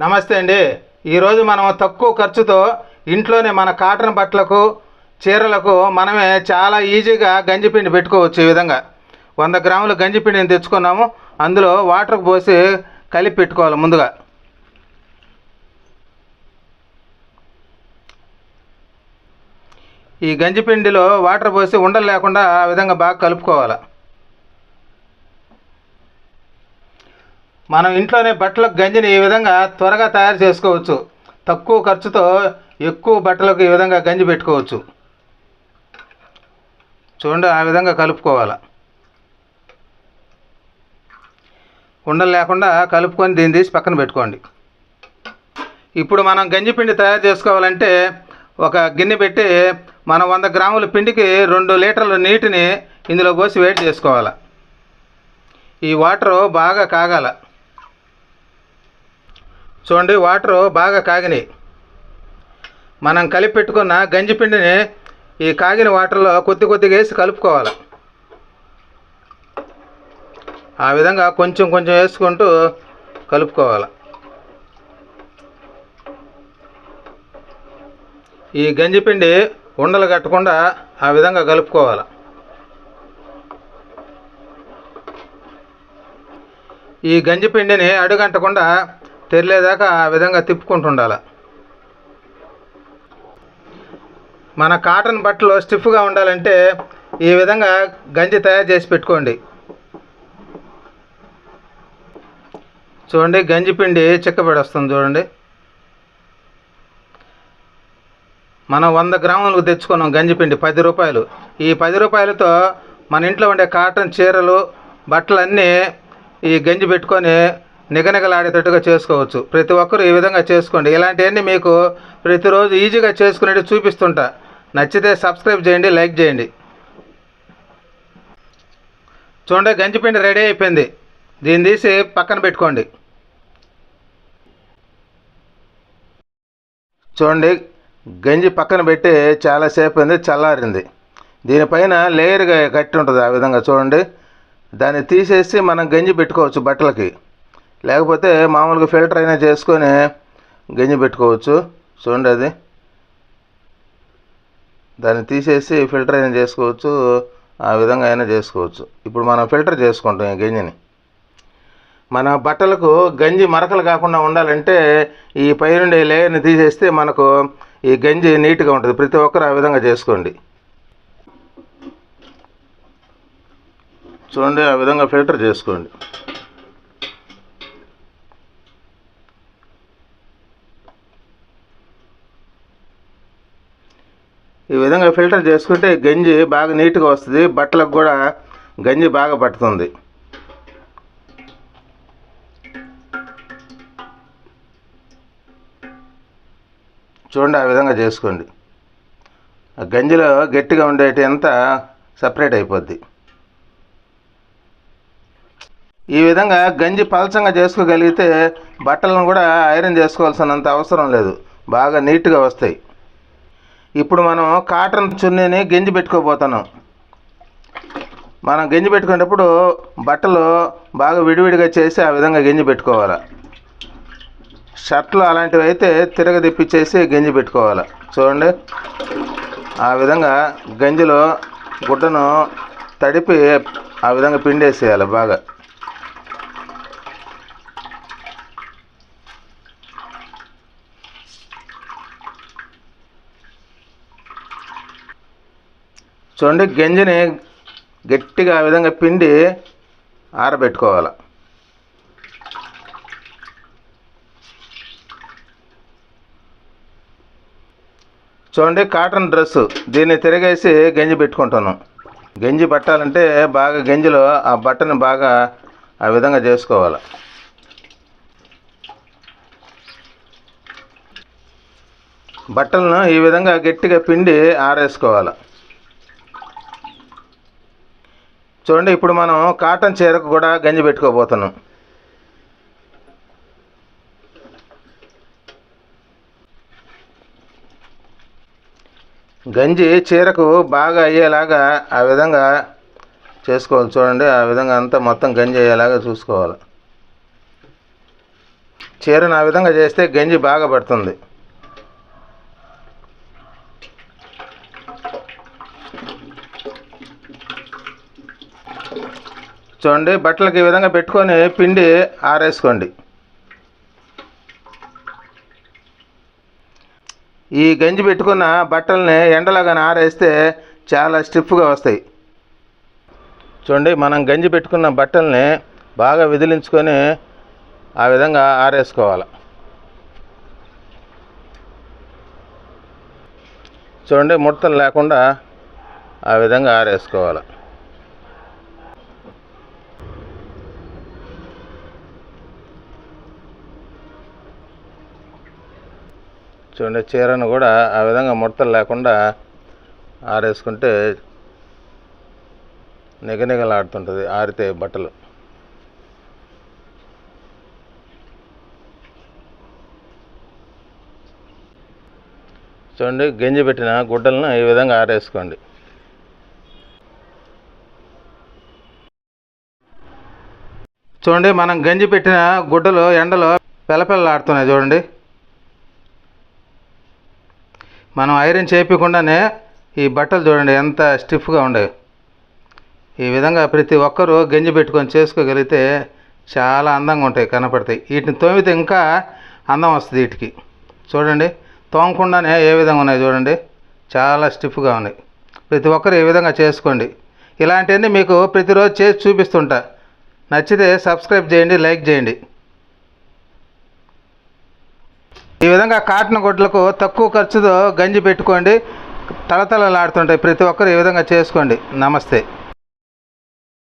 నమస్తే అండి. ఈరోజు మనం తక్కువ ఖర్చుతో ఇంట్లోనే మన కాటన్ బట్టలకు చీరలకు మనమే చాలా ఈజీగా గంజిపిండి పెట్టుకోవచ్చు ఈ విధంగా. వంద గ్రాముల గంజిపిండిని తెచ్చుకున్నాము. అందులో వాటర్ పోసి కలిపి పెట్టుకోవాలి ముందుగా. ఈ గంజిపిండిలో వాటర్ పోసి ఉండలు లేకుండా ఆ విధంగా బాగా కలుపుకోవాలి. మనం ఇంట్లోనే బట్టలకు గంజిని ఈ విధంగా త్వరగా తయారు చేసుకోవచ్చు. తక్కువ ఖర్చుతో ఎక్కువ బట్టలకు ఈ విధంగా గంజి పెట్టుకోవచ్చు. చూడండి ఆ విధంగా కలుపుకోవాలి. ఉండలు లేకుండా కలుపుకొని దీన్ని తీసి పక్కన పెట్టుకోండి. ఇప్పుడు మనం గంజి పిండి తయారు చేసుకోవాలంటే ఒక గిన్నె పెట్టి మనం వంద గ్రాముల పిండికి రెండు లీటర్ల నీటిని ఇందులో పోసి వేడి చేసుకోవాలి. ఈ వాటరు బాగా కాగాల. చూడండి వాటరు బాగా కాగినాయి. మనం కలిపి పెట్టుకున్న గంజి పిండిని ఈ కాగిన వాటర్లో కొద్ది కొద్దిగా వేసి కలుపుకోవాలి. ఆ విధంగా కొంచెం కొంచెం వేసుకుంటూ కలుపుకోవాలి. ఈ గంజిపిండి ఉండలు కట్టకుండా ఆ విధంగా కలుపుకోవాలి. ఈ గంజిపిండిని అడుగంటకుండా తెరిలేదాకా ఆ విధంగా తిప్పుకుంటుండాలి. మన కాటన్ బట్టలు స్టిఫ్గా ఉండాలంటే ఈ విధంగా గంజి తయారు చేసి పెట్టుకోండి. చూడండి గంజి పిండి చిక్కబడి వస్తుంది చూడండి. మనం వంద గ్రాములకు తెచ్చుకున్నాం గంజిపిండి పది రూపాయలు. ఈ పది రూపాయలతో మన ఇంట్లో ఉండే కాటన్ చీరలు బట్టలన్నీ ఈ గంజి పెట్టుకొని నిగనిగలాడేటట్టుగా చేసుకోవచ్చు. ప్రతి ఒక్కరు ఈ విధంగా చేసుకోండి. ఇలాంటివన్నీ మీకు ప్రతిరోజు ఈజీగా చేసుకునేవి చూపిస్తుంటా. నచ్చితే సబ్స్క్రైబ్ చేయండి లైక్ చేయండి. చూడండి గంజిపిండి రెడీ అయిపోయింది. దీన్ని తీసి పక్కన పెట్టుకోండి. చూడండి గంజి పక్కన పెట్టి చాలాసేపు అయింది చల్లారింది. దీనిపైన లేయర్గా కట్టి ఉంటుంది ఆ విధంగా చూడండి. దాన్ని తీసేసి మనం గంజి పెట్టుకోవచ్చు బట్టలకి. లేకపోతే మామూలుగా ఫిల్టర్ అయినా చేసుకొని గంజి పెట్టుకోవచ్చు. చూడండి అది. దాన్ని తీసేసి ఫిల్టర్ అయినా చేసుకోవచ్చు. ఆ విధంగా అయినా చేసుకోవచ్చు. ఇప్పుడు మనం ఫిల్టర్ చేసుకుంటాం ఈ గంజిని. మన బట్టలకు గంజి మరకలు కాకుండా ఉండాలంటే ఈ పైనుండే లేయర్ని తీసేస్తే మనకు ఈ గంజి నీట్గా ఉంటుంది. ప్రతి ఒక్కరు ఆ విధంగా చేసుకోండి. చూడండి ఆ విధంగా ఫిల్టర్ చేసుకోండి. ఈ విధంగా ఫిల్టర్ చేసుకుంటే గంజి బాగా నీట్గా వస్తుంది బట్టలకు కూడా గంజి బాగా పట్టుతుంది. చూడండి ఆ విధంగా చేసుకోండి. ఆ గంజిలో గట్టిగా ఉండేటి అంతా సపరేట్ అయిపోద్ది. ఈ విధంగా గంజి పలచంగా చేసుకోగలిగితే బట్టలను కూడా ఐరన్ చేసుకోవాల్సినంత అవసరం లేదు. బాగా నీట్గా వస్తాయి. ఇప్పుడు మనం కాటన్ చున్నీని గంజి పెట్టుకోబోతున్నాం. మనం గంజి పెట్టుకునేటప్పుడు బట్టలు బాగా విడివిడిగా చేసి ఆ విధంగా గంజి పెట్టుకోవాలి. షర్ట్లు అలాంటివి అయితే తిరగ తిప్పించేసి గంజి పెట్టుకోవాలి. చూడండి. ఆ విధంగా గంజిలో గుడ్డను తడిపి ఆ విధంగా పిండేసేయాలి బాగా. చూడండి గింజని గట్టిగా ఆ విధంగా పిండి ఆరబెట్టుకోవాలి. చూడండి కాటన్ డ్రెస్సు దీన్ని తిరగేసి గంజి పెట్టుకుంటాను. గంజి పట్టాలంటే బాగా గంజిలో ఆ బట్టని బాగా ఆ విధంగా చేసుకోవాలి. బట్టలను ఈ విధంగా గట్టిగా పిండి ఆరేసుకోవాలి. చూడండి ఇప్పుడు మనం కాటన్ చీరకు కూడా గంజి పెట్టుకోబోతున్నాం. గంజి చీరకు బాగా అయ్యేలాగా ఆ విధంగా చేసుకోవాలి. చూడండి ఆ విధంగా అంతా మొత్తం గంజి అయ్యేలాగా చూసుకోవాలి. చీరను ఆ విధంగా చేస్తే గంజి బాగా పడుతుంది. చూడండి బట్టలకి ఈ విధంగా పెట్టుకొని పిండి ఆరేసుకోండి. ఈ గంజి పెట్టుకున్న బట్టల్ని ఎండలాగానే ఆరేస్తే చాలా స్టిఫ్గా వస్తాయి. చూడండి మనం గంజి పెట్టుకున్న బట్టల్ని బాగా విదిలించుకొని ఆ విధంగా ఆరేసుకోవాలి. చూడండి ముడతలు లేకుండా ఆ విధంగా ఆరేసుకోవాలి. చూడండి చీరను కూడా ఆ విధంగా ముడతలు లేకుండా ఆరేసుకుంటే నిగనిగలాడుతుంటుంది ఆరితే బట్టలు. చూడండి గంజి పెట్టిన గుడ్డలను ఈ విధంగా ఆరేసుకోండి. చూడండి మనం గంజి పెట్టిన గుడ్డలు ఎండలో పెలపెలలాడుతున్నాయి చూడండి. మనం ఐరన్ చేయకుండానే ఈ బట్టలు చూడండి ఎంత స్టిఫ్గా ఉండేవి. ఈ విధంగా ప్రతి ఒక్కరూ గంజి పెట్టుకొని చేసుకోగలిగితే చాలా అందంగా ఉంటాయి కనపడతాయి. వీటిని తోమితే ఇంకా అందం వస్తుంది వీటికి. చూడండి తోమకుండానే ఏ విధంగా ఉన్నాయి చూడండి చాలా స్టిఫ్గా ఉన్నాయి. ప్రతి ఒక్కరు ఈ విధంగా చేసుకోండి. ఇలాంటివన్నీ మీకు ప్రతిరోజు చేసి చూపిస్తుంటా. నచ్చితే సబ్స్క్రైబ్ చేయండి లైక్ చేయండి. ఈ విధంగా కాటన్ గుడ్లకు తక్కువ ఖర్చుతో గంజి పెట్టుకోండి తలతలలాడుతుంటాయి. ప్రతి ఒక్కరు ఈ విధంగా చేసుకోండి. నమస్తే.